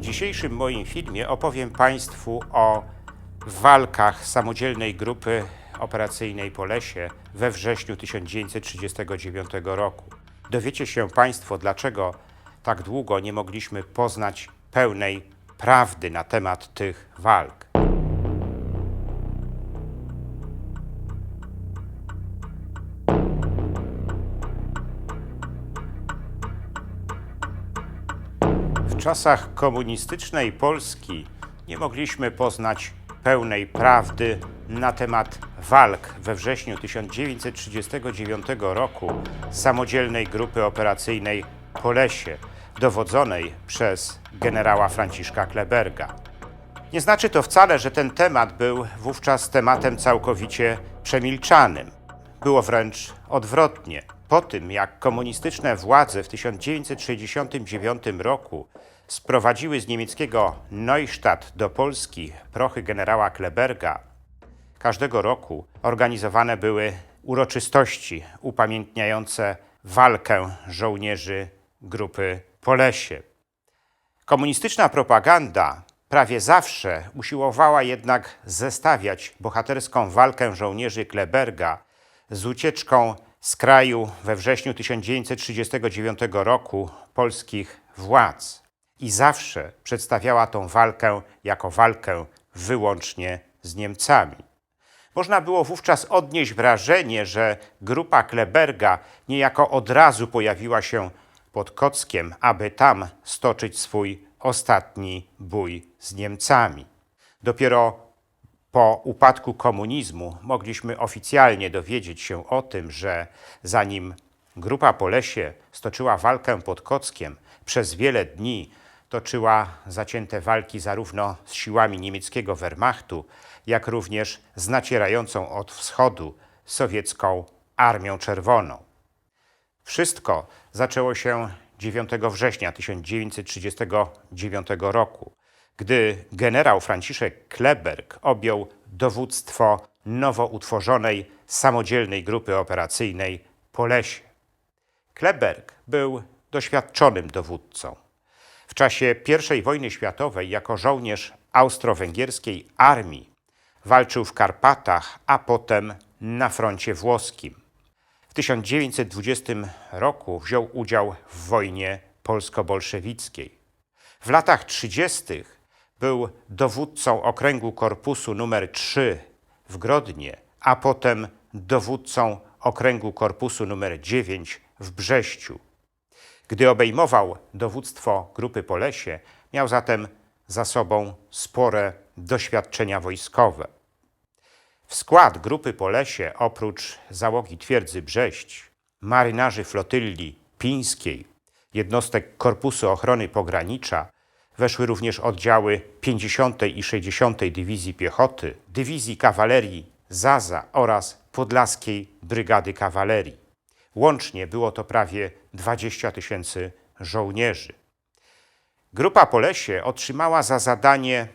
W dzisiejszym moim filmie opowiem Państwu o walkach samodzielnej grupy operacyjnej Polesie we wrześniu 1939 roku. Dowiecie się Państwo, dlaczego tak długo nie mogliśmy poznać pełnej prawdy na temat tych walk. Czasach komunistycznej Polski nie mogliśmy poznać pełnej prawdy na temat walk we wrześniu 1939 roku samodzielnej grupy operacyjnej Polesie, dowodzonej przez generała Franciszka Kleberga. Nie znaczy to wcale, że ten temat był wówczas tematem całkowicie przemilczanym. Było wręcz odwrotnie. Po tym, jak komunistyczne władze w 1969 roku sprowadziły z niemieckiego Neustadt do Polski prochy generała Kleberga, każdego roku organizowane były uroczystości upamiętniające walkę żołnierzy grupy Polesie. Komunistyczna propaganda prawie zawsze usiłowała jednak zestawiać bohaterską walkę żołnierzy Kleberga z ucieczką z kraju we wrześniu 1939 roku polskich władz. I zawsze przedstawiała tą walkę jako walkę wyłącznie z Niemcami. Można było wówczas odnieść wrażenie, że grupa Kleberga niejako od razu pojawiła się pod Kockiem, aby tam stoczyć swój ostatni bój z Niemcami. Dopiero po upadku komunizmu mogliśmy oficjalnie dowiedzieć się o tym, że zanim grupa Polesie stoczyła walkę pod Kockiem, przez wiele dni toczyła zacięte walki zarówno z siłami niemieckiego Wehrmachtu, jak również z nacierającą od wschodu sowiecką Armią Czerwoną. Wszystko zaczęło się 9 września 1939 roku, gdy generał Franciszek Kleberg objął dowództwo nowo utworzonej samodzielnej grupy operacyjnej Polesie. Kleberg był doświadczonym dowódcą. W czasie I wojny światowej jako żołnierz austro-węgierskiej armii walczył w Karpatach, a potem na froncie włoskim. W 1920 roku wziął udział w wojnie polsko-bolszewickiej. W latach 30. był dowódcą okręgu korpusu numer 3 w Grodnie, a potem dowódcą okręgu korpusu numer 9 w Brześciu. Gdy obejmował dowództwo grupy Polesie, miał zatem za sobą spore doświadczenia wojskowe. W skład grupy Polesie, oprócz załogi twierdzy Brześć, marynarzy flotylli pińskiej, jednostek Korpusu Ochrony Pogranicza, weszły również oddziały 50. i 60. Dywizji Piechoty, Dywizji Kawalerii Zaza oraz Podlaskiej Brygady Kawalerii. Łącznie było to prawie 20 tysięcy żołnierzy. Grupa Polesie otrzymała za zadanie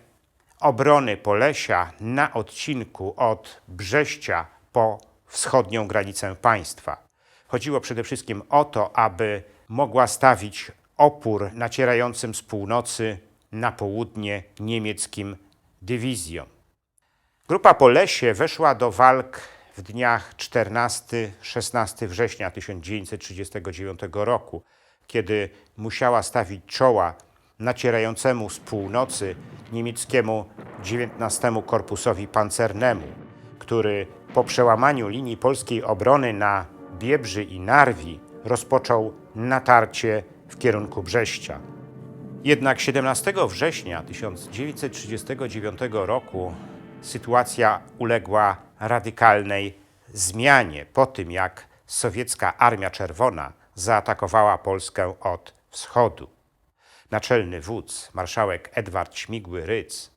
obrony Polesia na odcinku od Brześcia po wschodnią granicę państwa. Chodziło przede wszystkim o to, aby mogła stawić opór nacierającym z północy na południe niemieckim dywizjom. Grupa Polesie weszła do walk w dniach 14-16 września 1939 roku, kiedy musiała stawić czoła nacierającemu z północy niemieckiemu 19 Korpusowi Pancernemu, który po przełamaniu linii polskiej obrony na Biebrzy i Narwi rozpoczął natarcie w kierunku Brześcia. Jednak 17 września 1939 roku sytuacja uległa radykalnej zmianie po tym, jak sowiecka Armia Czerwona zaatakowała Polskę od wschodu. Naczelny wódz, marszałek Edward Śmigły Ryc,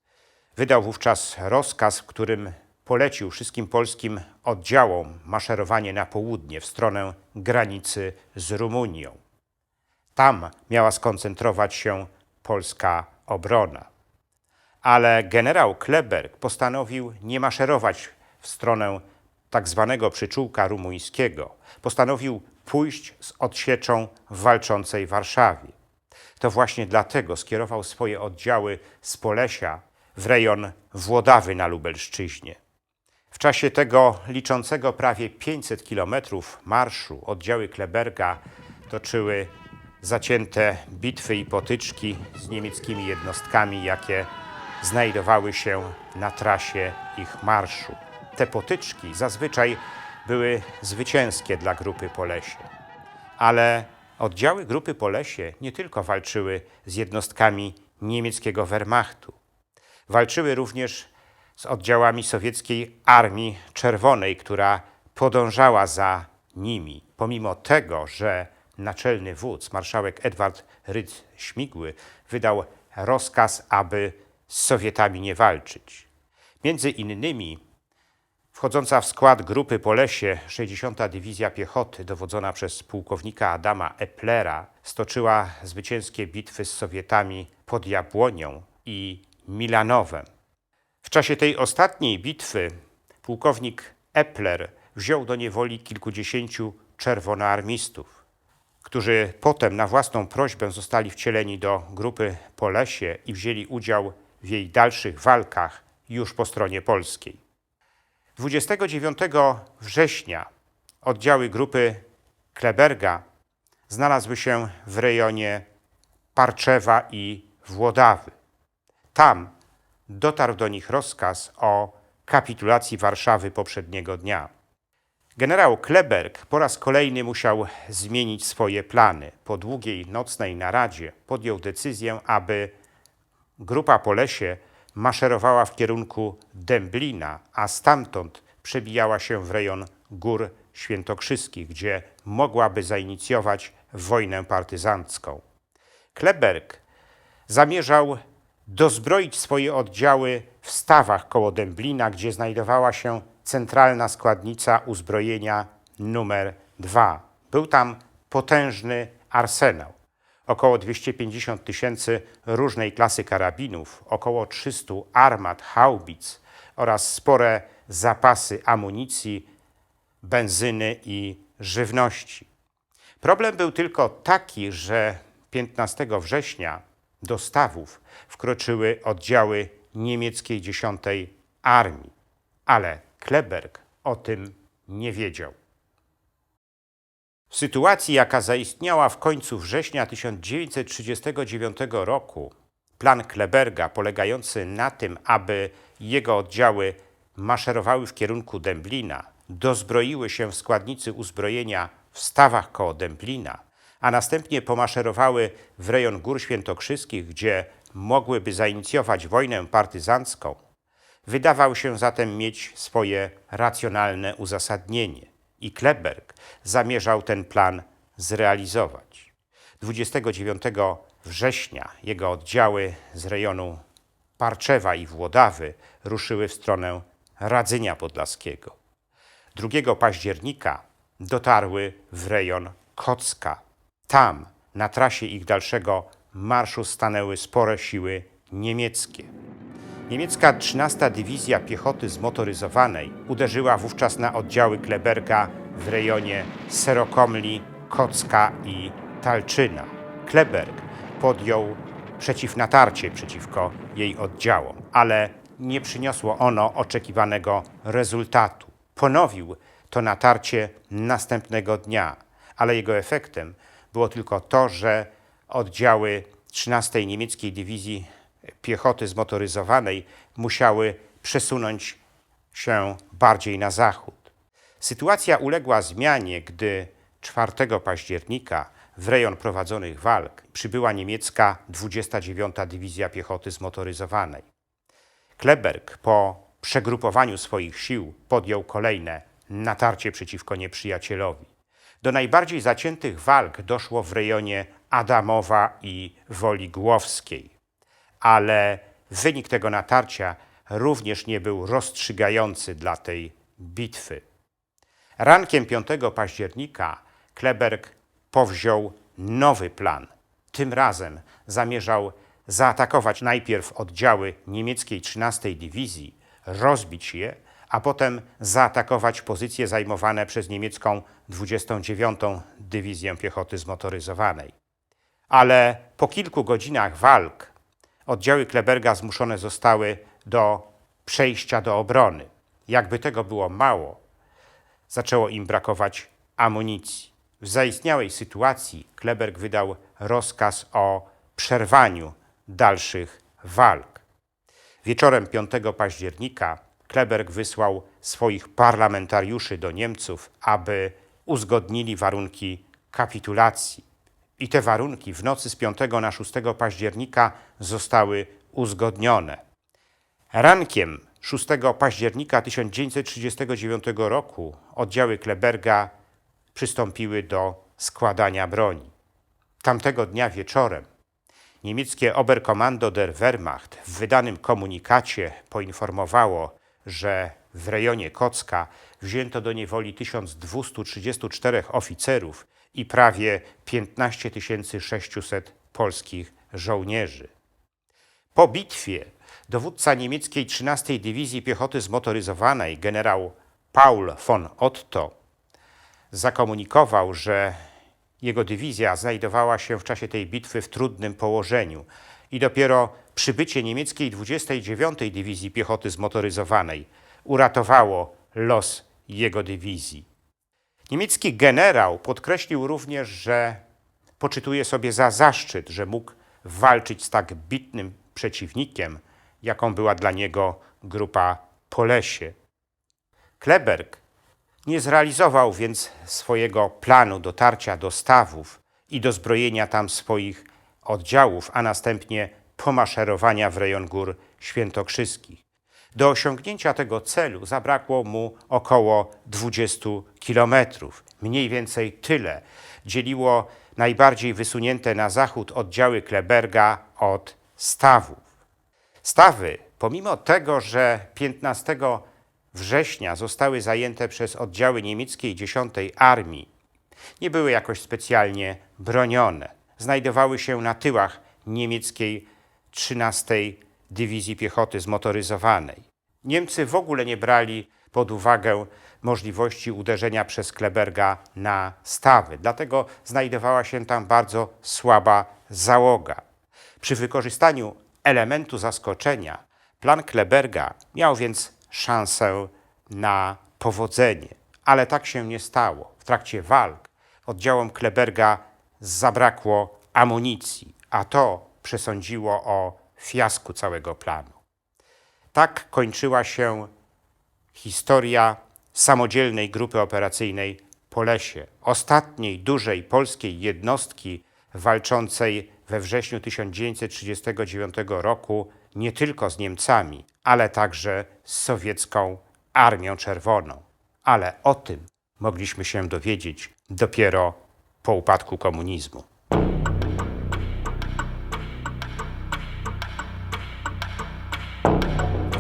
wydał wówczas rozkaz, w którym polecił wszystkim polskim oddziałom maszerowanie na południe w stronę granicy z Rumunią. Tam miała skoncentrować się polska obrona. Ale generał Kleberg postanowił nie maszerować w stronę tak zwanego przyczółka rumuńskiego. Postanowił pójść z odsieczą w walczącej Warszawie. To właśnie dlatego skierował swoje oddziały z Polesia w rejon Włodawy na Lubelszczyźnie. W czasie tego liczącego prawie 500 kilometrów marszu oddziały Kleberga toczyły zacięte bitwy i potyczki z niemieckimi jednostkami, jakie znajdowały się na trasie ich marszu. Te potyczki zazwyczaj były zwycięskie dla grupy Polesie. Ale oddziały grupy Polesie nie tylko walczyły z jednostkami niemieckiego Wehrmachtu. Walczyły również z oddziałami sowieckiej Armii Czerwonej, która podążała za nimi, pomimo tego, że naczelny wódz, marszałek Edward Rydz-Śmigły, wydał rozkaz, aby z Sowietami nie walczyć. Między innymi wchodząca w skład grupy Polesie 60. Dywizja Piechoty, dowodzona przez pułkownika Adama Eplera, stoczyła zwycięskie bitwy z Sowietami pod Jabłonią i Milanowem. W czasie tej ostatniej bitwy pułkownik Epler wziął do niewoli kilkudziesięciu czerwonoarmistów, którzy potem na własną prośbę zostali wcieleni do grupy Polesie i wzięli udział w jej dalszych walkach już po stronie polskiej. 29 września oddziały grupy Kleberga znalazły się w rejonie Parczewa i Włodawy. Tam dotarł do nich rozkaz o kapitulacji Warszawy poprzedniego dnia. Generał Kleberg po raz kolejny musiał zmienić swoje plany. Po długiej nocnej naradzie podjął decyzję, aby grupa po lesie maszerowała w kierunku Dęblina, a stamtąd przebijała się w rejon Gór Świętokrzyskich, gdzie mogłaby zainicjować wojnę partyzancką. Kleberg zamierzał dozbroić swoje oddziały w stawach koło Dęblina, gdzie znajdowała się centralna składnica uzbrojenia numer 2. Był tam potężny arsenał. Około 250 tysięcy różnej klasy karabinów, około 300 armat, haubic oraz spore zapasy amunicji, benzyny i żywności. Problem był tylko taki, że 15 września do stawów wkroczyły oddziały niemieckiej 10 Armii, ale Kleberg o tym nie wiedział. W sytuacji, jaka zaistniała w końcu września 1939 roku, plan Kleberga polegający na tym, aby jego oddziały maszerowały w kierunku Dęblina, dozbroiły się w składnicy uzbrojenia w stawach koło Dęblina, a następnie pomaszerowały w rejon Gór Świętokrzyskich, gdzie mogłyby zainicjować wojnę partyzancką, wydawał się zatem mieć swoje racjonalne uzasadnienie i Kleberg zamierzał ten plan zrealizować. 29 września jego oddziały z rejonu Parczewa i Włodawy ruszyły w stronę Radzynia Podlaskiego. 2 października dotarły w rejon Kocka. Tam, na trasie ich dalszego marszu, stanęły spore siły niemieckie. Niemiecka 13 Dywizja Piechoty Zmotoryzowanej uderzyła wówczas na oddziały Kleberga w rejonie Serokomli, Kocka i Talczyna. Kleberg podjął przeciwnatarcie przeciwko jej oddziałom, ale nie przyniosło ono oczekiwanego rezultatu. Ponowił to natarcie następnego dnia, ale jego efektem było tylko to, że oddziały 13 Niemieckiej Dywizji Piechoty Zmotoryzowanej musiały przesunąć się bardziej na zachód. Sytuacja uległa zmianie, gdy 4 października w rejon prowadzonych walk przybyła niemiecka 29 Dywizja Piechoty Zmotoryzowanej. Kleberg po przegrupowaniu swoich sił podjął kolejne natarcie przeciwko nieprzyjacielowi. Do najbardziej zaciętych walk doszło w rejonie Adamowa i Woli Głowskiej, ale wynik tego natarcia również nie był rozstrzygający dla tej bitwy. Rankiem 5 października Kleberg powziął nowy plan. Tym razem zamierzał zaatakować najpierw oddziały niemieckiej 13 Dywizji, rozbić je, a potem zaatakować pozycje zajmowane przez niemiecką 29 Dywizję Piechoty Zmotoryzowanej. Ale po kilku godzinach walk oddziały Kleberga zmuszone zostały do przejścia do obrony. Jakby tego było mało, zaczęło im brakować amunicji. W zaistniałej sytuacji Kleberg wydał rozkaz o przerwaniu dalszych walk. Wieczorem 5 października Kleberg wysłał swoich parlamentariuszy do Niemców, aby uzgodnili warunki kapitulacji. I te warunki w nocy z 5 na 6 października zostały uzgodnione. Rankiem 6 października 1939 roku oddziały Kleberga przystąpiły do składania broni. Tamtego dnia wieczorem niemieckie Oberkommando der Wehrmacht w wydanym komunikacie poinformowało, że w rejonie Kocka wzięto do niewoli 1234 oficerów i prawie 15 600 polskich żołnierzy. Po bitwie dowódca niemieckiej 13 Dywizji Piechoty Zmotoryzowanej generał Paul von Otto zakomunikował, że jego dywizja znajdowała się w czasie tej bitwy w trudnym położeniu i dopiero przybycie niemieckiej 29 Dywizji Piechoty Zmotoryzowanej uratowało los jego dywizji. Niemiecki generał podkreślił również, że poczytuje sobie za zaszczyt, że mógł walczyć z tak bitnym przeciwnikiem, jaką była dla niego grupa Polesie. Kleberg nie zrealizował więc swojego planu dotarcia do stawów i dozbrojenia tam swoich oddziałów, a następnie pomaszerowania w rejon gór świętokrzyskich. Do osiągnięcia tego celu zabrakło mu około 20 kilometrów. Mniej więcej tyle dzieliło najbardziej wysunięte na zachód oddziały Kleberga od stawów. Stawy, pomimo tego, że 15 września zostały zajęte przez oddziały niemieckiej 10 Armii, nie były jakoś specjalnie bronione. Znajdowały się na tyłach niemieckiej 13 Dywizji Piechoty Zmotoryzowanej. Niemcy w ogóle nie brali pod uwagę możliwości uderzenia przez Kleberga na stawy, dlatego znajdowała się tam bardzo słaba załoga. Przy wykorzystaniu elementu zaskoczenia plan Kleberga miał więc szansę na powodzenie, ale tak się nie stało. W trakcie walk oddziałom Kleberga zabrakło amunicji, a to przesądziło o fiasku całego planu. Tak kończyła się historia samodzielnej grupy operacyjnej Polesie, ostatniej dużej polskiej jednostki walczącej we wrześniu 1939 roku nie tylko z Niemcami, ale także z sowiecką Armią Czerwoną. Ale o tym mogliśmy się dowiedzieć dopiero po upadku komunizmu.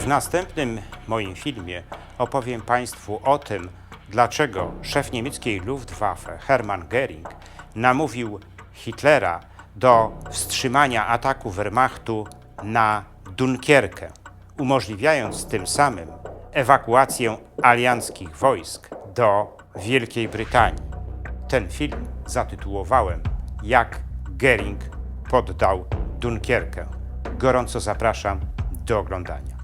Następnym moim filmie opowiem Państwu o tym, dlaczego szef niemieckiej Luftwaffe Hermann Göring namówił Hitlera do wstrzymania ataku Wehrmachtu na Dunkierkę, umożliwiając tym samym ewakuację alianckich wojsk do Wielkiej Brytanii. Ten film zatytułowałem Jak Göring poddał Dunkierkę. Gorąco zapraszam do oglądania.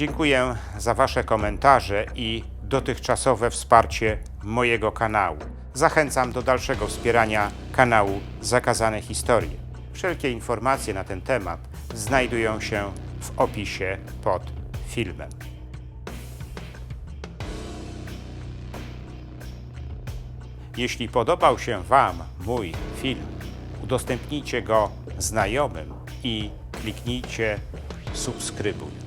Dziękuję za Wasze komentarze i dotychczasowe wsparcie mojego kanału. Zachęcam do dalszego wspierania kanału Zakazane Historie. Wszelkie informacje na ten temat znajdują się w opisie pod filmem. Jeśli podobał się Wam mój film, udostępnijcie go znajomym i kliknijcie subskrybuj.